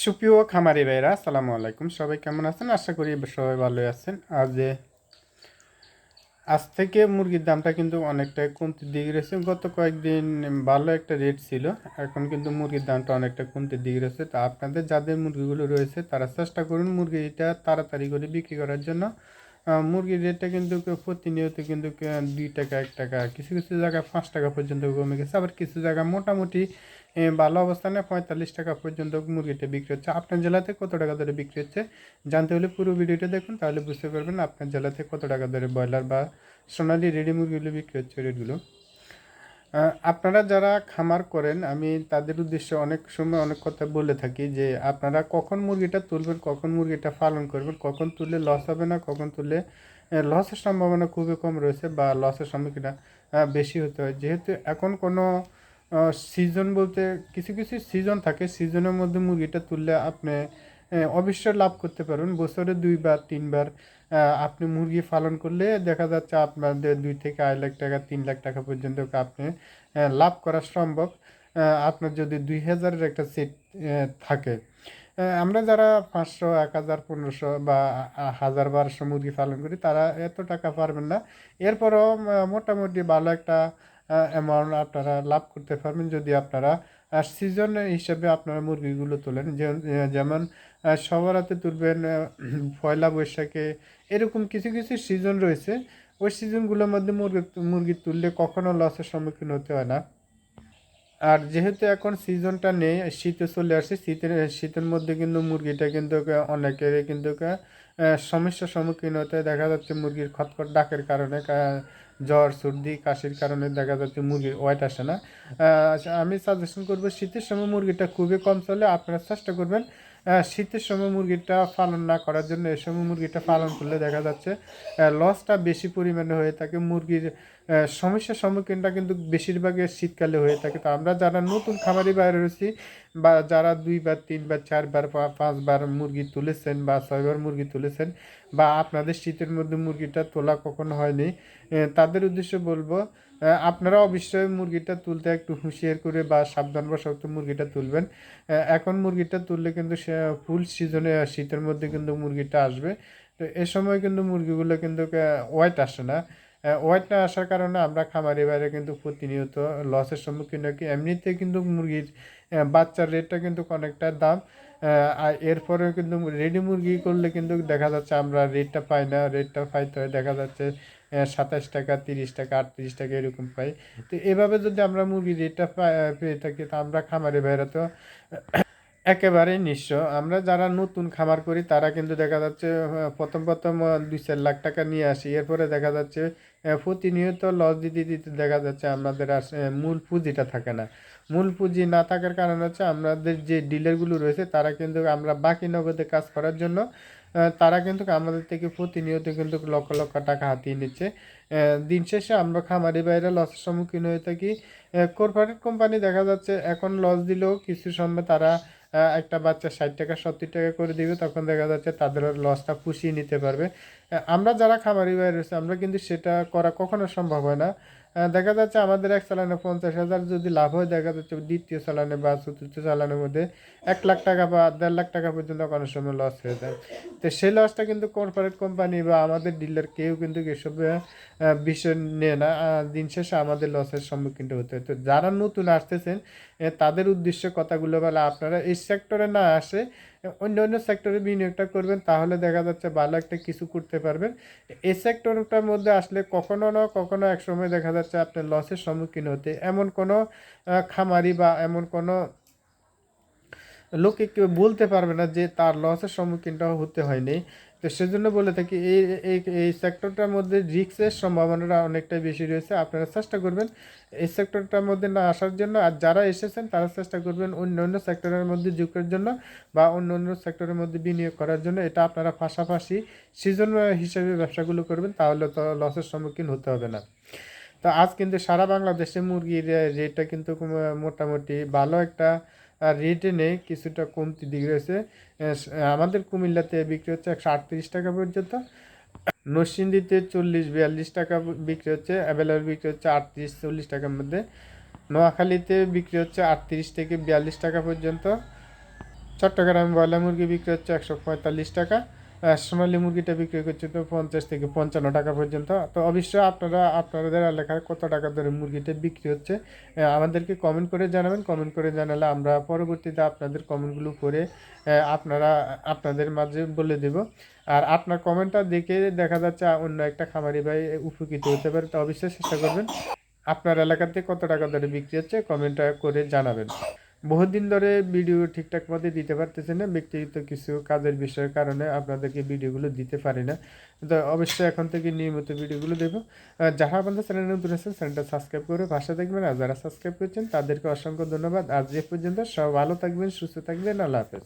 সুপ্রিয় খামারি ভাইরা আসসালামু আলাইকুম। সবাই কেমন আছেন? আশা করি সবাই ভালোই আছেন। আজ আজ থেকে মুরগির দামটা কিন্তু অনেকটাই কমতে দিকে রয়েছে গত কয়েকদিন ভালো একটা রেট ছিল। এখন কিন্তু মুরগির দামটা অনেকটা কমতে দিকে রয়েছে তা আপনাদের যাদের মুরগিগুলো রয়েছে, তারা চেষ্টা করুন মুরগিটা তাড়াতাড়ি করে বিক্রি করার জন্য। মুরগির রেটটা কিন্তু প্রতিনিয়ত কিন্তু দুই টাকা, এক টাকা, কিছু কিছু জায়গায় পাঁচ টাকা পর্যন্ত কমে গেছে। আবার কিছু জায়গায় মোটামুটি ভালো অবস্থানে পঁয়তাল্লিশ টাকা পর্যন্ত মুরগিটা বিক্রি হচ্ছে। আপনার জেলাতে কত টাকা ধরে বিক্রি হচ্ছে? জানতে হলে পুরো ভিডিওটা দেখুন, তাহলে বুঝতে পারবেন আপনার জেলাতে কত টাকা ধরে ব্রয়লার বা সোনালি রেডি মুরগিগুলো বিক্রি হচ্ছে রেটগুলো। আপনারা যারা খামার করেন, আমি তাদের উদ্দেশ্যে অনেক সময় অনেক কথা বলে থাকি যে আপনারা কখন মুরগিটা তুলবেন, কখন মুরগিটা পালন করবেন, কখন তুললে লস হবে না, কখন তুললে লসের সম্ভাবনা খুবই কম রয়েছে বা লসের সম্মুখীন বেশি হতে হয়। যেহেতু এখন কোনো সিজন বলতে কিছু কিছু সিজন থাকে। সিজনের মধ্যে মুরগিটা তুললে আপনি অবশ্যই লাভ করতে পারবেন বছরে দুইবার তিনবার আপনি মুরগি পালন করলে দেখা যাচ্ছে আপনাদের দুই থেকে আড়াই লাখ টাকা, তিন লাখ টাকা পর্যন্ত আপনি লাভ করা সম্ভব। আপনার যদি দুই হাজারের একটা সেট থাকে। আমরা যারা পাঁচশো, এক হাজার, পনেরোশো বা হাজার, বারোশো মুরগি পালন করি, তারা এত টাকা পারবেন না। এরপরও মোটামুটি ভালো একটা অ্যামাউন্ট আপনারা লাভ করতে পারবেন যদি আপনারা সিজন হিসাবে আপনারা মুরগিগুলো তোলেন। যেমন সবার হাতে তুলবেন পয়লা বৈশাখে এরকম কিছু কিছু সিজন রয়েছে। ওই সিজনগুলোর মধ্যে মুরগি মুরগি তুললে কখনও লসের সম্মুখীন হতে হয় না। আর যেহেতু এখন সিজনটা নেই, শীতে চলে আসে, শীতের শীতের মধ্যে কিন্তু মুরগিটা কিন্তু অনেকের কিন্তু সমস্যার সম্মুখীন হতে দেখা যাচ্ছে মুরগির খটখট ডাকের কারণে জ্বর, সর্দি, কাশির কারণে দেখা যাচ্ছে মুরগির ওয়েট আসে না। আমি সাজেশন করব, শীতের সময় মুরগিটা খুবই কম চলে, আপনারা চেষ্টা করবেন শীতের সময় মুরগিটা পালন না করার জন্য এই সময় মুরগিটা পালন করলে দেখা যাচ্ছে লসটা বেশি পরিমাণে হয়ে থাকে। মুরগির সমস্যার সম্মুখীনটা কিন্তু বেশিরভাগই শীতকালে হয়ে থাকে। তো আমরা যারা নতুন খামারি বাইরে রয়েছি বা যারা দুইবার তিনবার চারবার পাঁচবার মুরগি তুলেছেন বা ছয়বার মুরগি তুলেছেন বা আপনাদের শীতের মধ্যে মুরগিটা তোলা কখনো হয়নি তাদের উদ্দেশ্যে বলব আপনারা অবশ্যই মুরগিটা তুলতে একটু হুঁশিয়ার করে বা সাবধানবশত মুরগিটা তুলবেন। এখন মুরগিটা তুললে কিন্তু সে ফুল সিজনে শীতের মধ্যে কিন্তু মুরগিটা আসবে। তো এ সময় কিন্তু মুরগিগুলো কিন্তু ওয়েট আসে না। ওয়েট না আসার কারণে আমরা খামারি বাইরে কিন্তু প্রতিনিয়ত লসের সম্মুখীন হই। এমনিতে কিন্তু মুরগির বাচ্চার রেটটা কিন্তু অনেকটা দাম। আর এরপরেও কিন্তু রেডি মুরগি করলে কিন্তু দেখা যাচ্ছে আমরা রেটটা পাই না। রেটটা পাইতে হয় দেখা যাচ্ছে সাতাশ টাকা, তিরিশ টাকা, আটত্রিশ টাকা এরকম পাই। তো এভাবে যদি আমরা মুরগির রেটটা পেয়ে থাকি, তা আমরা খামারি বাইরে তো একেবারেই নিঃস্ব। আমরা যারা নতুন খামার করি, তারা কিন্তু দেখা যাচ্ছে প্রথম প্রথম দুই চার লাখ টাকা নিয়ে আসি। এরপরে দেখা যাচ্ছে প্রতিনিয়ত লস দিতে দিতে দেখা যাচ্ছে আমাদের আর মূল পুঁজিটা থাকে না। মূল পুঁজি না থাকার কারণ হচ্ছে আমাদের যে ডিলারগুলো রয়েছে, তারা কিন্তু আমরা বাকি নগদে কাজ করার জন্য তারা কিন্তু আমাদের থেকে প্রতিনিয়ত কিন্তু লক্ষ লক্ষ টাকা হাতিয়ে নিচ্ছে। দিন শেষে আমরা খামারি বাইরে লসের সম্মুখীন হয়ে থাকি। কর্পোরেট কোম্পানি দেখা যাচ্ছে, এখন লস দিলেও কিছু সময় তারা একটা বাচ্চা ষাট টাকা, সত্তর টাকা করে দিবে, তখন দেখা যাচ্ছে তাদের লসটা পুষিয়ে নিতে পারবে। আমরা যারা খামারি বাইরে আমরা কিন্তু সেটা করা কখনো সম্ভব হয় না। দেখা যাচ্ছে আমাদের এক চালানে পঞ্চাশ হাজার যদি লাভ হয়, দেখা যাচ্ছে দ্বিতীয় চালানে বা চতুর্থ চালানের মধ্যে এক লাখ টাকা বা দেড় লাখ টাকা পর্যন্ত কোনো সময় লস হয়ে যায়। তো সেই লসটা কিন্তু কর্পোরেট কোম্পানি বা আমাদের ডিলার কেউ কিন্তু এসব বিষয় নেয় না। দিন শেষে আমাদের লসের সম্মুখীন হতে হয়। তো যারা নতুন আসতেছেন তাদের উদ্দেশ্য কথাগুলো বলে আপনারা এই সেক্টরে না আসে অন্য অন্য সেক্টরে বিনিয়োগটা করবেন, তাহলে দেখা যাচ্ছে ভালো একটা কিছু করতে পারবেন। এই সেক্টরটার মধ্যে আসলে কখনো না কখনো এক সময় দেখা যাচ্ছে আপনার লসের সম্মুখীন হতে। এমন কোনো খামারি বা এমন কোনো লোকে কেউ বলতে পারবে না যে তার লসের সম্মুখীনটা হতে হয়নি। তো সেজন্য বলে থাকি, এই এই সেক্টরটার মধ্যে রিক্সের সম্ভাবনাটা অনেকটাই বেশি রয়েছে। আপনারা চেষ্টা করবেন এই সেক্টরটার মধ্যে না আসার জন্য, আর যারা এসেছেন তারা চেষ্টা করবেন অন্য অন্য সেক্টরের মধ্যে যুগের জন্য বা অন্য অন্য সেক্টরের মধ্যে বিনিয়োগ করার জন্য। এটা আপনারা পাশাপাশি সিজন হিসেবে ব্যবসাগুলো করবেন, তাহলে তো লসের সম্মুখীন হতে হবে না। তো আজ কিন্তু সারা বাংলাদেশে মুরগির রেটটা কিন্তু মোটামুটি ভালো একটা রেটে নেই, কিছুটা কমতি দিক রয়েছে। আমাদের কুমিল্লাতে বিক্রি হচ্ছে একশো আটত্রিশ টাকা পর্যন্ত। নরসিংদীতে চল্লিশ, বিয়াল্লিশ টাকা বিক্রি হচ্ছে অ্যাভেলেবল বিক্রি হচ্ছে আটত্রিশ, চল্লিশ টাকার মধ্যে। নোয়াখালীতে বিক্রি হচ্ছে আটত্রিশ থেকে বিয়াল্লিশ টাকা পর্যন্ত। চট্টগ্রামে ব্রয়লার মুরগি বিক্রি হচ্ছে একশো পঁয়তাল্লিশ টাকা। সোনালী মুরগিটা বিক্রি করছে তো পঞ্চাশ থেকে পঞ্চান্ন টাকা পর্যন্ত। তো অবশ্যই আপনারা, আপনাদের এলাকায় কত টাকা ধরে মুরগিটা বিক্রি হচ্ছে আমাদেরকে কমেন্ট করে জানাবেন। কমেন্ট করে জানালে আমরা পরবর্তীতে আপনাদের কমেন্টগুলো করে আপনারা, আপনাদের মাঝে বলে দেব। আর আপনার কমেন্টটা দেখে দেখা যাচ্ছে অন্য একটা খামারি ভাই উপকৃত হতে পারে, তো অবশ্যই চেষ্টা করবেন। আপনার এলাকাতে কত টাকা ধরে বিক্রি হচ্ছে কমেন্টটা করে জানাবেন। বহুদিন ধরে ভিডিও ঠিকঠাক মতো দিতে পারতেছি না। ব্যক্তিগত কিছু কাজের বিষয়ের কারণে আপনাদেরকে ভিডিওগুলো দিতে পারি না। তো অবশ্যই এখন থেকে নিয়মিত ভিডিওগুলো দেবো যারা আপনাদের চ্যানেল নতুন আছেন চ্যানেলটা সাবস্ক্রাইব করে পাশে থাকবেন। আর যারা সাবস্ক্রাইব করছেন, তাদেরকে অসংখ্য ধন্যবাদ। আজ এ পর্যন্ত সব ভালো থাকবেন, সুস্থ থাকবেন। আল্লাহ হাফেজ।